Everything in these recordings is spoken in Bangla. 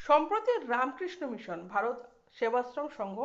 সম্প্রতি রামকৃষ্ণ মিশন ভারত সেবাশ্রম সংঘ,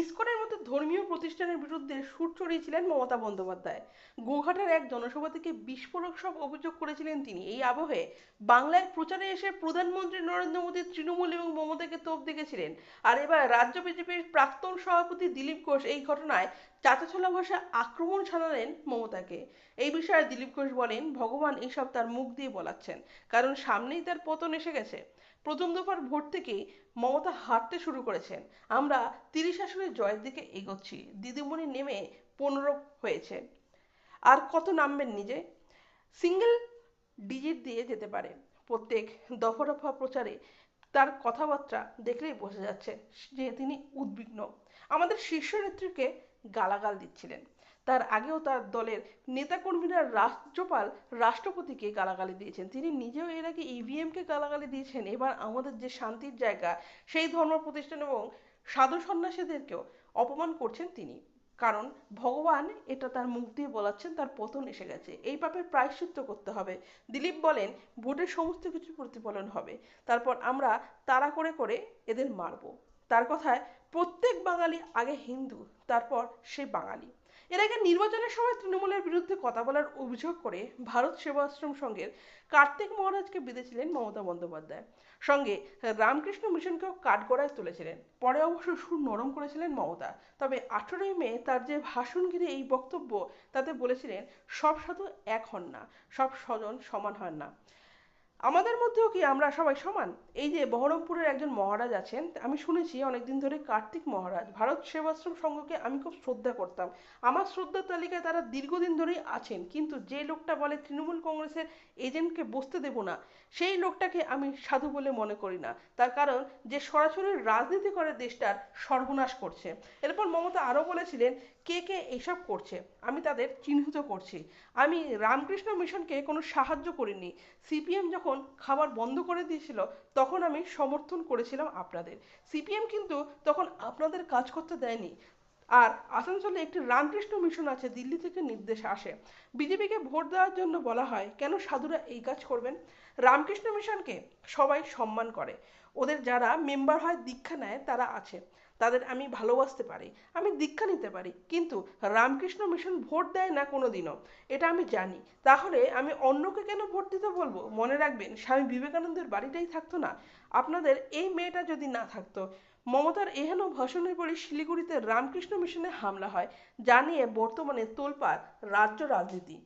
ইসকনের মতো ধর্মীয় প্রতিষ্ঠানের বিরুদ্ধে সুর চড়িয়েছিলেন মমতা বন্দ্যোপাধ্যায়। গোঘাটের এক জনসভা থেকে বিস্ফোরক সব অভিযোগ করেছিলেন তিনি। এই আবহে বাংলায় প্রচারে এসে প্রধানমন্ত্রী নরেন্দ্র মোদী, তৃণমূল এবং মমতাকে তোপ দেখেছিলেন। আর এবার রাজ্য বিজেপির প্রাক্তন সভাপতি দিলীপ ঘোষ এই ঘটনায় চাচাছোলা ভাষা আক্রমণ শানালেন মমতাকে। এই বিষয়ে দিলীপ ঘোষ বলেন, ভগবান এইসব তার মুখ দিয়ে বলাচ্ছেন, কারণ সামনেই তার পতন এসে গেছে। প্রথম দফার ভোট থেকেই মমতা হাঁটতে শুরু করেছেন। আমরা তিরিশ আসনের জয়ের দিকে এগোচ্ছি। দিদিমণি নেমে পনেরো হয়েছে। আর কত নামবেন নিজে? সিঙ্গেল ডিজিট দিয়ে যেতে পারে। প্রত্যেক দফা দফা প্রচারে তার কথাবার্তা দেখলেই বোঝা যাচ্ছে যে তিনি উদ্বিগ্ন। আমাদের শীর্ষ নেত্রীকে গালাগাল দিচ্ছিলেন। তার আগেও তার দলের নেতাকর্মীরা রাজ্যপাল রাষ্ট্রপতিকে গালাগালি দিয়েছেন। তিনি নিজেও এর আগে ইভিএমকে গালাগালি দিয়েছেন। এবার আমাদের যে শান্তির জায়গা, সেই ধর্ম প্রতিষ্ঠান এবং সাধু সন্ন্যাসীদেরকেও অপমান করছেন তিনি। কারণ ভগবান এটা তার মুখ দিয়ে বলাচ্ছেন, তার পতন এসে গেছে। এই পাপের প্রায়শ্চিত্ত করতে হবে। দিলীপ বলেন, ভোটের সমস্ত কিছু প্রতিফলন হবে। তারপর আমরা তাড়া করে করে এদের মারব। তার কথায়, প্রত্যেক বাঙালি আগে হিন্দু, তারপর সে বাঙালি। এর আগে নির্বাচনের সময় তৃণমূলের বিরুদ্ধে কথা বলার অভিযোগ করে ভারত সেবাশ্রম সংঘের কার্তিক মহারাজকে বিঁধেছিলেন মমতা বন্দ্যোপাধ্যায়। সঙ্গে রামকৃষ্ণ মিশনকেও কাঠগড়ায় তুলেছিলেন। পরে অবশ্য সুর নরম করেছিলেন মমতা। তবে আঠেরোই মে তার যে ভাষণ ঘিরে এই বক্তব্য, তাতে বলেছিলেন, সব সাধু এক হন না, সব স্বজন সমান হন না। আমাদের মধ্যেও কি আমরা সবাই সমান? এই যে বহরমপুরের একজন মহারাজ আছেন, আমি শুনেছি অনেকদিন ধরে কার্তিক মহারাজ, ভারত সেবাশ্রম সংঘকে আমি খুব শ্রদ্ধা করতাম। আমার শ্রদ্ধার তালিকায় তারা দীর্ঘদিন ধরেই আছেন, কিন্তু যে লোকটা বলে তৃণমূল কংগ্রেসের এজেন্টকে বসতে দেব না, সেই লোকটাকে আমি সাধু বলে মনে করি না। তার কারণ, যে সরাসরি রাজনীতি করে দেশটার সর্বনাশ করছে। এরপর মমতা আরও বলেছিলেন, কে কে এইসব করছে? আমি তাদের চিহ্নিত করছি। আমি রামকৃষ্ণ মিশনকে কোনো সাহায্য করিনি। সিপিএম যখন খাবার বন্ধ করে দিয়েছিল, তখন আমি সমর্থন করেছিলাম আপনাদের। সিপিএম কিন্তু তখন আপনাদের কাজ করতে দেয়নি। আর আসানসোলে একটি রামকৃষ্ণ মিশন আছে, দিল্লি থেকে নির্দেশ আসে। বিজেপিকে ভোট দেওয়ার জন্য বলা হয়, কেন সাধুরা এই কাজ করবেন? রামকৃষ্ণ মিশনকে সবাই সম্মান করে। ওদের যারা মেম্বার হয়, দীক্ষা নেয়, তারা আছে। তাদের আমি ভালোবাসতে পারি, আমি দীক্ষা নিতে পারি, কিন্তু রামকৃষ্ণ মিশন ভোট দেয় না কোনো দিনও এটা আমি জানি। তাহলে আমি অন্যকে কেন ভোট দিতে বলব? মনে রাখবেন, স্বামী বিবেকানন্দের বাড়িটাই থাকতো না। আপনাদের এই মেয়েটা যদি না থাকতো মমতার এহেন ভাষণের পরে শিলিগুড়িতে রামকৃষ্ণ মিশনে হামলা হয়, যা নিয়ে বর্তমানে তোলপাড় রাজ্য রাজনীতি।